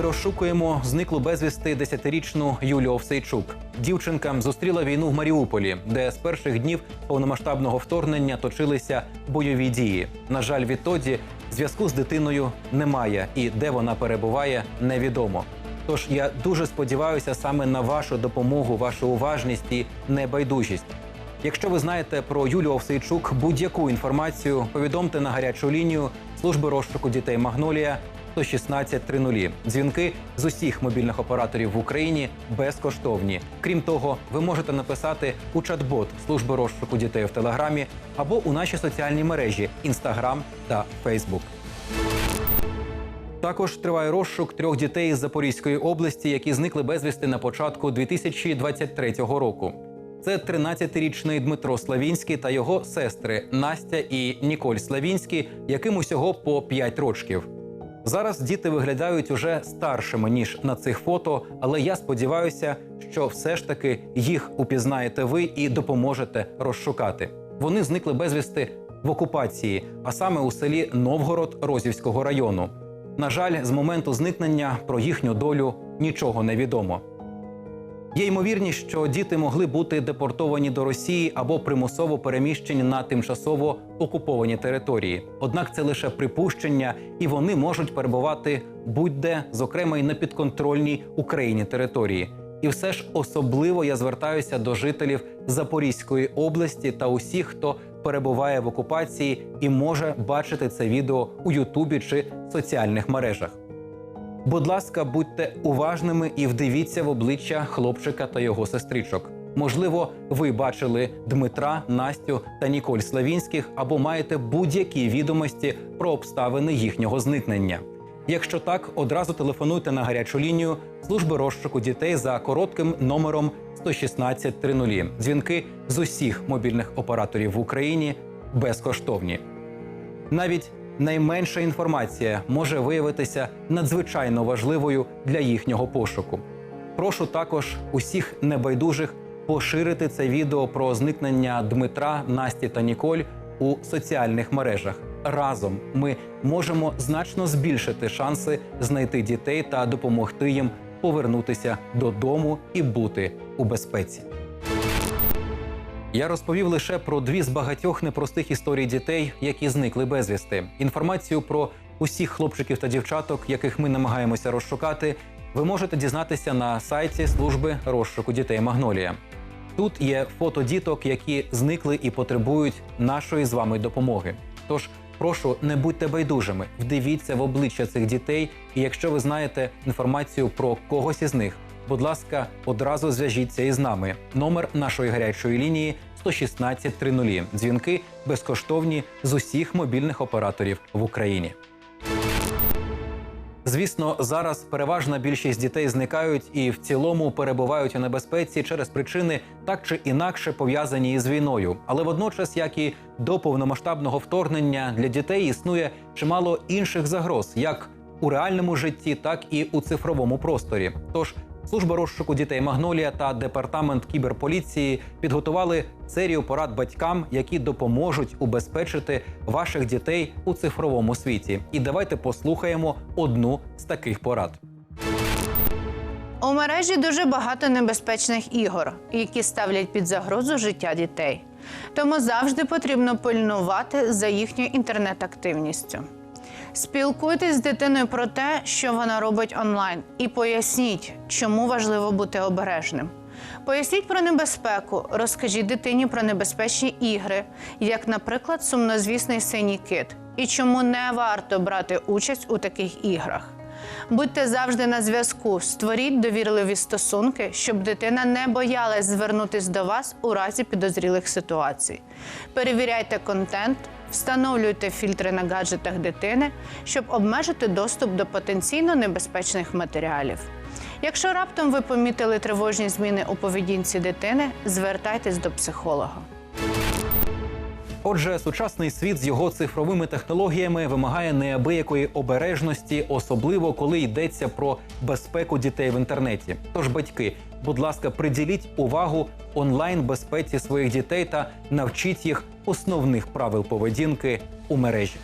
розшукуємо зниклу безвісти десятирічну Юлію Овсейчук. Дівчинка зустріла війну в Маріуполі, де з перших днів повномасштабного вторгнення точилися бойові дії. На жаль, відтоді зв'язку з дитиною немає, і де вона перебуває, невідомо. Тож я дуже сподіваюся саме на вашу допомогу, вашу уважність і небайдужість. Якщо ви знаєте про Юлію Овсейчук будь-яку інформацію, повідомте на гарячу лінію служби розшуку дітей Магнолія 116 30. Дзвінки з усіх мобільних операторів в Україні безкоштовні. Крім того, ви можете написати у чат-бот служби розшуку дітей в Телеграмі або у наші соціальні мережі Інстаграм та Фейсбук. Також триває розшук трьох дітей з Запорізької області, які зникли безвісти на початку 2023 року. Це 13-річний Дмитро Славінський та його сестри Настя і Ніколь Славінський, яким усього по 5 рочків. Зараз діти виглядають уже старшими ніж на цих фото, але я сподіваюся, що все ж таки їх упізнаєте ви і допоможете розшукати. Вони зникли безвісти в окупації, а саме у селі Новгород Розівського району. На жаль, з моменту зникнення про їхню долю нічого не відомо. Є ймовірність, що діти могли бути депортовані до Росії або примусово переміщені на тимчасово окуповані території. Однак це лише припущення, і вони можуть перебувати будь-де, зокрема й на підконтрольній Україні території. І все ж особливо я звертаюся до жителів Запорізької області та усіх, хто перебуває в окупації і може бачити це відео у Ютубі чи соціальних мережах. Будь ласка, будьте уважними і вдивіться в обличчя хлопчика та його сестричок. Можливо, ви бачили Дмитра, Настю та Ніколь Славінських або маєте будь-які відомості про обставини їхнього зникнення. Якщо так, одразу телефонуйте на гарячу лінію служби розшуку дітей за коротким номером 116 30. Дзвінки з усіх мобільних операторів в Україні безкоштовні. Навіть найменша інформація може виявитися надзвичайно важливою для їхнього пошуку. Прошу також усіх небайдужих поширити це відео про зникнення Дмитра, Насті та Ніколь у соціальних мережах. Разом ми можемо значно збільшити шанси знайти дітей та допомогти їм повернутися додому і бути у безпеці. Я розповів лише про дві з багатьох непростих історій дітей, які зникли безвісти. Інформацію про усіх хлопчиків та дівчаток, яких ми намагаємося розшукати, ви можете дізнатися на сайті служби розшуку дітей Магнолія. Тут є фото діток, які зникли і потребують нашої з вами допомоги. Тож прошу, не будьте байдужими, вдивіться в обличчя цих дітей, і якщо ви знаєте інформацію про когось із них, будь ласка, одразу зв'яжіться із нами. Номер нашої гарячої лінії 116 30. Дзвінки безкоштовні з усіх мобільних операторів в Україні. Звісно, зараз переважна більшість дітей зникають і в цілому перебувають у небезпеці через причини так чи інакше пов'язані із війною. Але водночас, як і до повномасштабного вторгнення, для дітей існує чимало інших загроз, як у реальному житті, так і у цифровому просторі. Тож Служба розшуку дітей Магнолія та департамент кіберполіції підготували серію порад батькам, які допоможуть убезпечити ваших дітей у цифровому світі. І давайте послухаємо одну з таких порад. У мережі дуже багато небезпечних ігор, які ставлять під загрозу життя дітей. Тому завжди потрібно пильнувати за їхньою інтернет-активністю. Спілкуйтесь з дитиною про те, що вона робить онлайн, і поясніть, чому важливо бути обережним. Поясніть про небезпеку, розкажіть дитині про небезпечні ігри, як, наприклад, сумнозвісний синій кит, і чому не варто брати участь у таких іграх. Будьте завжди на зв'язку, створіть довірливі стосунки, щоб дитина не боялась звернутися до вас у разі підозрілих ситуацій. Перевіряйте контент, встановлюйте фільтри на гаджетах дитини, щоб обмежити доступ до потенційно небезпечних матеріалів. Якщо раптом ви помітили тривожні зміни у поведінці дитини, звертайтесь до психолога. Отже, сучасний світ з його цифровими технологіями вимагає неабиякої обережності, особливо коли йдеться про безпеку дітей в інтернеті. Тож, батьки, будь ласка, приділіть увагу онлайн безпеці своїх дітей та навчіть їх основних правил поведінки у мережі.